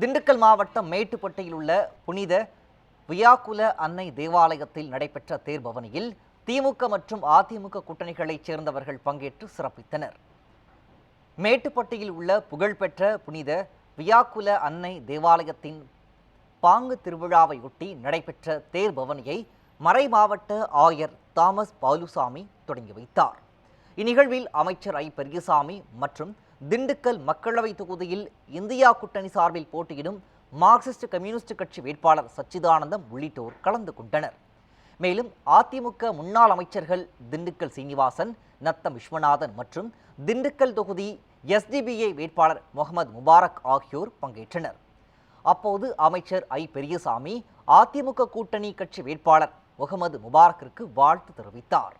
திண்டுக்கல் மாவட்டம் மேட்டுப்பட்டியில் உள்ள புனித வியாக்குல அன்னை தேவாலயத்தில் நடைபெற்ற தேர்பவனியில் திமுக மற்றும் அதிமுக கூட்டணிகளைச் சேர்ந்தவர்கள் பங்கேற்று சிறப்பித்தனர். மேட்டுப்பட்டியில் உள்ள புகழ்பெற்ற புனித வியாக்குல அன்னை தேவாலயத்தின் பாங்கு திருவிழாவையொட்டி நடைபெற்ற தேர்பவனியை மறை மாவட்ட ஆயர் தாமஸ் பாலுசாமி தொடங்கி வைத்தார். இந்நிகழ்வில் அமைச்சர் ஐ. பெரியசாமி மற்றும் திண்டுக்கல் மக்களவை தொகுதியில் இந்தியா கூட்டணி சார்பில் போட்டியிடும் மார்க்சிஸ்ட் கம்யூனிஸ்ட் கட்சி வேட்பாளர் சச்சிதானந்தம் உள்ளிட்டோர் கலந்து கொண்டனர். மேலும் அதிமுக முன்னாள் அமைச்சர்கள் திண்டுக்கல் சீனிவாசன் நத்தம் விஸ்வநாதன் மற்றும் திண்டுக்கல் தொகுதி எஸ்டிபிஐ வேட்பாளர் முகமது முபாரக் ஆகியோர் பங்கேற்றனர். அப்போது அமைச்சர் ஐ. பெரியசாமி அதிமுக கூட்டணி கட்சி வேட்பாளர் முகமது முபாரக்கிற்கு வாழ்த்து தெரிவித்தார்.